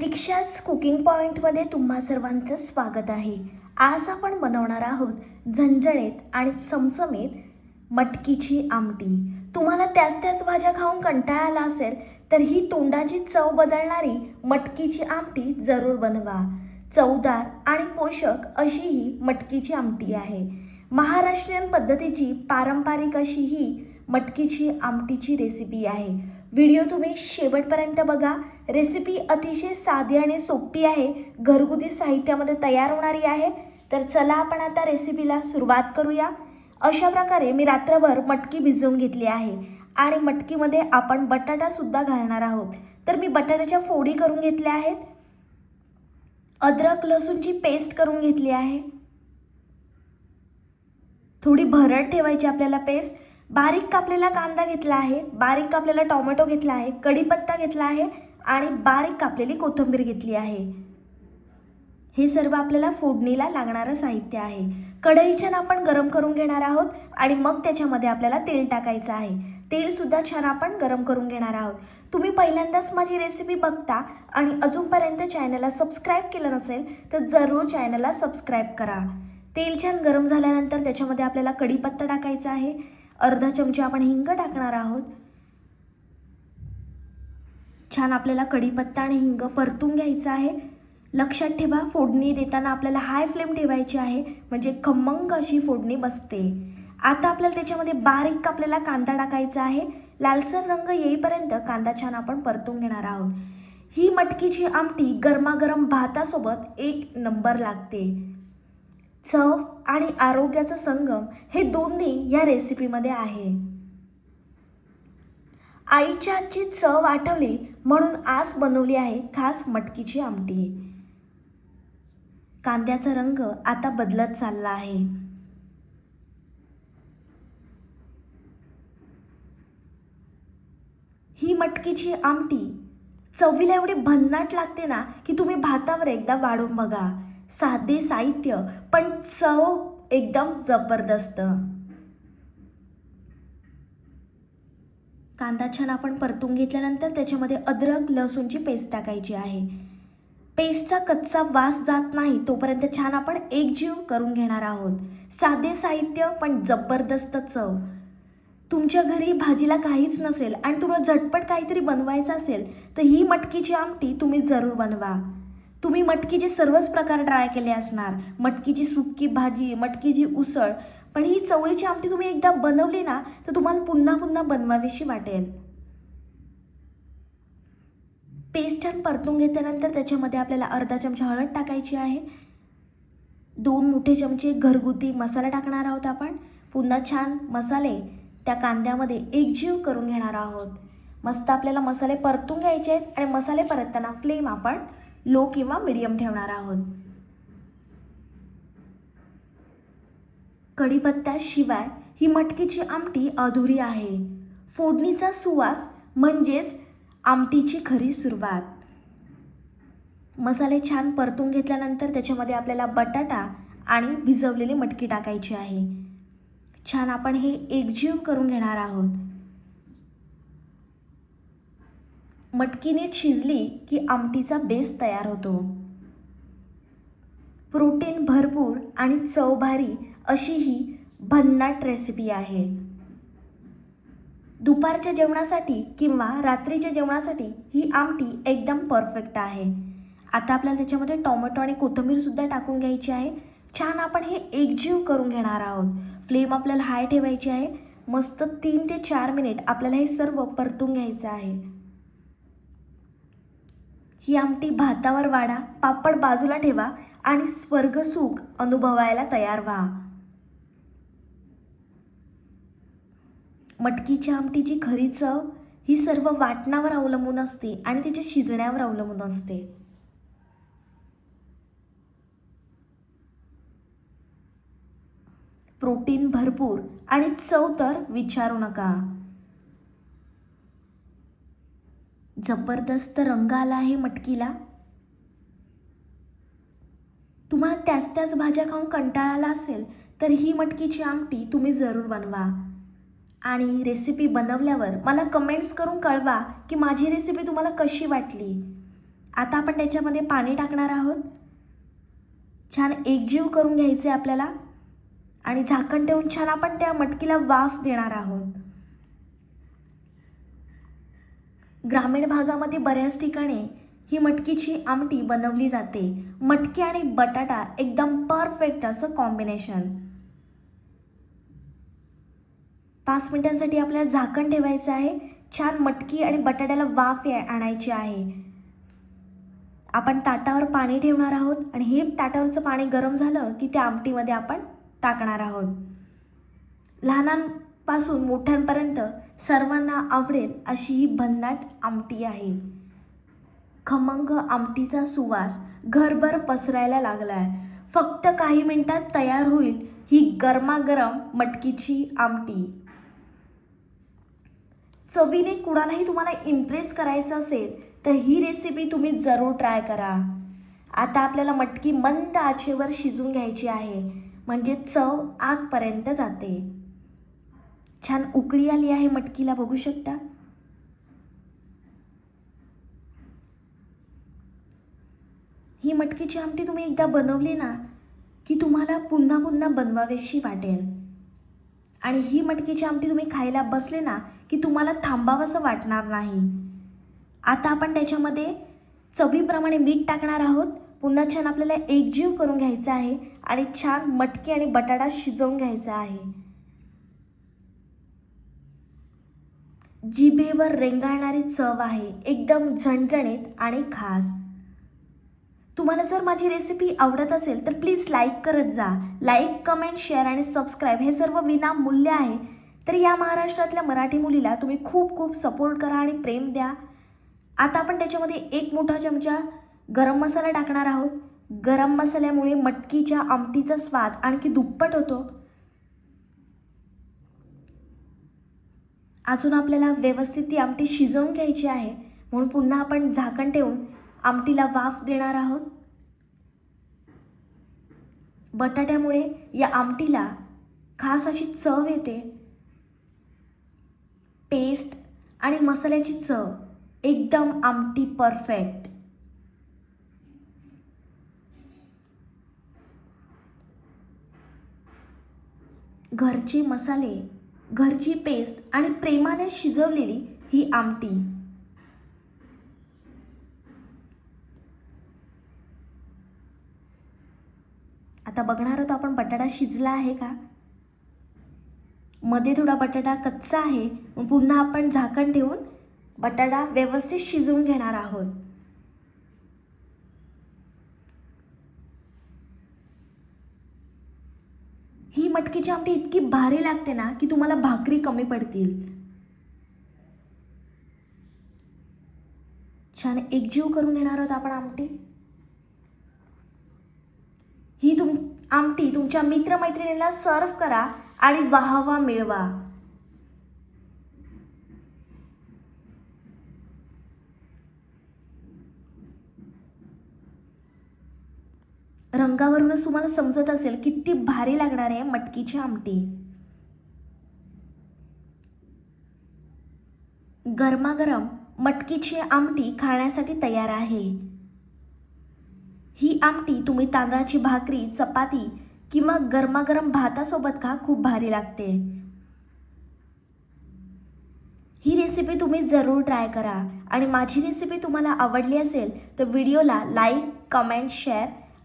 दीक्षाज cooking पॉईंटमध्ये तुम्हा सर्वांचं स्वागत आहे. आज आपण बनवणार आहोत झणझणीत आणि चमचमीत मटकीची आमटी. तुम्हाला त्याच त्याच भाज्या खाऊन कंटाळा आला असेल तर ही तोंडाची चव बदलणारी मटकीची आमटी जरूर बनवा. चवदार आणि पोषक अशी ही मटकीची आमटी आहे. महाराष्ट्रीयन पद्धतीची पारंपरिक अशी ही मटकीची आमटीची रेसिपी आहे. व्हिडिओ तुम्ही शेवटपर्यंत बघा. रेसिपी अतिशय साधी आणि सोपी आहे. घरगुती साहित्यामध्ये तयार होणारी आहे. तर चला आपण आता रेसिपीला सुरुवात करूया. अशा प्रकारे मी रात्रभर मटकी भिजवून घेतली आहे. आणि मटकीमध्ये आपण बटाटासुद्धा घालणार आहोत. तर मी बटाट्याच्या फोडी करून घेतल्या आहेत. अद्रक लसूणची पेस्ट करून घेतली आहे. थोडी भरड ठेवायची आपल्याला पेस्ट. बारीक कापलेला कांदा घेतला आहे बारीक कापलेला टोमॅटो घेतला आहे कढीपत्ता घेतला आहे आणि बारीक कापलेली कोथिंबीर घेतली आहे. हे सर्व आपल्याला फोडणीला लागणारं साहित्य आहे. कढई छान आपण गरम करून घेणार आहोत आणि मग त्याच्यामध्ये आपल्याला तेल टाकायचं आहे. तेलसुद्धा छान आपण गरम करून घेणार आहोत. तुम्ही पहिल्यांदाच माझी रेसिपी बघता आणि अजूनपर्यंत चॅनलला सबस्क्राईब केलं नसेल तर जरूर चॅनलला सबस्क्राईब करा. तेल छान गरम झाल्यानंतर त्याच्यामध्ये आपल्याला कढीपत्ता टाकायचा आहे. अर्धा चमचे आपण हिंग टाकणार आहोत. छान आपल्याला कढीपत्ता आणि हिंग परतून घ्यायचं आहे. लक्षात ठेवा फोडणी देताना आपल्याला हाय फ्लेम ठेवायची आहे. म्हणजे खमंग अशी फोडणी बसते. आता आपल्याला त्याच्यामध्ये बारीक आपल्याला कांदा टाकायचा आहे. लालसर रंग येईपर्यंत कांदा छान आपण परतून घेणार आहोत. ही मटकीची आमटी गरमागरम भातासोबत एक नंबर लागते. चव आणि आरोग्याचा संगम हे दोन्ही या रेसिपीमध्ये आहे. आईच्या आजची चव आठवली म्हणून आज बनवली आहे खास मटकीची आमटी. कांद्याचा रंग आता बदलत चालला आहे. ही मटकीची आमटी चवीला एवढी भन्नाट लागते ना की तुम्ही भातावर एकदा वाढून बघा. साधे साहित्य पण चव एकदम जबरदस्त. कांदा छान आपण परतून घेतल्यानंतर त्याच्यामध्ये अद्रक लसूणची पेस्ट टाकायची आहे. पेस्टचा कच्चा वास जात नाही तोपर्यंत छान आपण एकजीव करून घेणार आहोत. साधे साहित्य पण जबरदस्त चव. तुमच्या घरी भाजीला काहीच नसेल आणि तुम्हाला झटपट काहीतरी बनवायचं असेल तर ही मटकीची आमटी तुम्ही जरूर बनवा. तुम्ही मटकीचे सर्वच प्रकार ट्राय केले असणार. मटकीची सुक्की भाजी मटकीची उसळ पण ही चवळीची आमटी तुम्ही एकदा बनवली ना तर तुम्हाला पुन्हा पुन्हा बनवावीशी वाटेल. पेस्ट छान परतून घेतल्यानंतर त्याच्यामध्ये आपल्याला अर्धा चमचा हळद टाकायची आहे. दोन मोठे चमचे घरगुती मसाला टाकणार आहोत आपण. पुन्हा छान मसाले त्या कांद्यामध्ये एकजीव करून घेणार आहोत. मस्त आपल्याला मसाले परतून घ्यायचे आहेत आणि मसाले परतताना फ्लेम आपण लो किंवा मिडियम ठेवणार आहोत. कढीपत्त्याशिवाय ही मटकीची आमटी अधुरी आहे. फोडणीचा सुवास म्हणजेच आमटीची खरी सुरुवात. मसाले छान परतून घेतल्यानंतर त्याच्यामध्ये आपल्याला बटाटा आणि भिजवलेली मटकी टाकायची आहे. छान आपण हे एकजीव करून घेणार आहोत. मटकी नीट शिजली की आमटीचा बेस तयार होतो. प्रोटीन भरपूर आणि चव भारी अशी ही भन्नाट रेसिपी आहे. दुपारच्या जेवणासाठी किंवा रात्रीच्या जेवणासाठी ही आमटी एकदम परफेक्ट आहे. आता आपल्याला त्याच्यामध्ये टोमॅटो आणि कोथिंबीरसुद्धा टाकून घ्यायची आहे. छान आपण हे एकजीव करून घेणार आहोत. फ्लेम आपल्याला हाय ठेवायची आहे. मस्त तीन ते चार मिनिट आपल्याला हे सर्व परतून घ्यायचं आहे. ही आमटी भातावर वाढा पापड बाजूला ठेवा आणि स्वर्गसुख अनुभवायला तयार व्हा. मटकीच्या आमटीची खरी चव ही सर्व वाटणावर अवलंबून असते आणि त्याच्या शिजण्यावर अवलंबून असते. प्रोटीन भरपूर आणि चव तर विचारू नका. जबरदस्त रंग आला आहे मटकीला. तुम्हाला त्याच त्याच भाज्या खाऊन कंटाळा आला असेल तर ही मटकीची आमटी तुम्ही जरूर बनवा. आणि रेसिपी बनवल्यावर मला कमेंट्स करून कळवा की माझी रेसिपी तुम्हाला कशी वाटली. आता आपण त्याच्यामध्ये पाणी टाकणार आहोत. छान एकजीव करून घ्यायचे आपल्याला. आणि झाकण ठेवून छान आपण त्या मटकीला वाफ देणार आहोत. ग्रामीण भागामध्ये बऱ्याच ठिकाणी ही मटकीची आमटी बनवली जाते. मटकी आणि बटाटा एकदम परफेक्ट असं कॉम्बिनेशन पाच मिनिटांसाठी आपल्याला झाकण ठेवायचं आहे. छान मटकी आणि बटाट्याला वाफ आणायची आहे. आपण ताटावर पाणी ठेवणार आहोत आणि हे ताटावरचं पाणी गरम झालं की त्या आमटीमध्ये आपण टाकणार आहोत. लहानांपासून मोठ्यांपर्यंत सर्वांना आवडेल अशी ही भन्नाट आमटी आहे. खमंग आमटीचा सुवास घरभर पसरायला लागलाय. फक्त काही मिनिटात तयार होईल ही गरमागरम मटकीची आमटी. चवीने कुणालाही तुम्हाला इम्प्रेस करायचं असेल तर ही रेसिपी तुम्ही जरूर ट्राय करा. आता आपल्याला मटकी मंद आचेवर शिजून घ्यायची आहे. म्हणजे चव आगपर्यंत जाते. छान उकळी आली आहे मटकीला बघू शकता. ही मटकीची आमटी तुम्ही एकदा बनवली ना की तुम्हाला पुन्हा पुन्हा बनवावेशी वाटेल. आणि ही मटकीची आमटी तुम्ही खायला बसले ना की तुम्हाला थांबावंसं वाटणार नाही. आता आपण त्याच्यामध्ये चवीप्रमाणे मीठ टाकणार आहोत. पुन्हा छान आपल्याला एकजीव करून घ्यायचं आहे आणि छान मटकी आणि बटाटा शिजवून घ्यायचा आहे. जिभेवर रेंगाळणारी चव आहे एकदम झणझणीत आणि खास. तुम्हाला जर माझी रेसिपी आवडत असेल तर प्लीज लाईक करत जा. लाईक कमेंट शेअर आणि सबस्क्राईब हे सर्व विनामूल्य आहे. तर या महाराष्ट्रातल्या मराठी मुलीला तुम्ही खूप खूप सपोर्ट करा आणि प्रेम द्या. आता आपण त्याच्यामध्ये एक मोठा चमचा गरम मसाला टाकणार आहोत. गरम मसाल्यामुळे मटकीच्या आमटीचा स्वाद आणखी दुप्पट होतो. अजून आपल्याला व्यवस्थित ती आमटी शिजवून घ्यायची आहे. म्हणून पुन्हा आपण झाकण ठेवून आमटीला वाफ देणार आहोत. बटाट्यामुळे या आमटीला खास अशी चव येते. पेस्ट आणि मसाल्याची चव एकदम आमटी परफेक्ट. घरचे मसाले घरची पेस्ट आणि प्रेमाने शिजवलेली ही आमटी. आता बघणार आहोत आपण बटाटा शिजला आहे का? मध्ये थोडा बटाटा कच्चा आहे. मग पुन्हा आपण झाकण ठेवून बटाटा व्यवस्थित शिजवून घेणार आहोत ही मटकीची आमटी इतकी भारी लागते ना की तुम्हाला भाकरी कमी पडतील. छान एकजीव करून घेणार आहोत आपण आमटी. ही तुम आमटी तुमच्या मित्रमैत्रिणीला सर्व करा आणि वाहवा मिळवा. रंगावरूनच तुम्हाला समजत असेल किती भारी लागणार आहे मटकीची आमटी. गरमागरम मटकीची आमटी खाण्यासाठी तयार आहे. ही आमटी तुम्ही तांदळाची भाकरी चपाती किंवा गरमागरम भातासोबत खा खूप भारी लागते. ही रेसिपी तुम्ही जरूर ट्राय करा. आणि माझी रेसिपी तुम्हाला आवडली असेल तर व्हिडिओला लाईक कमेंट शेअर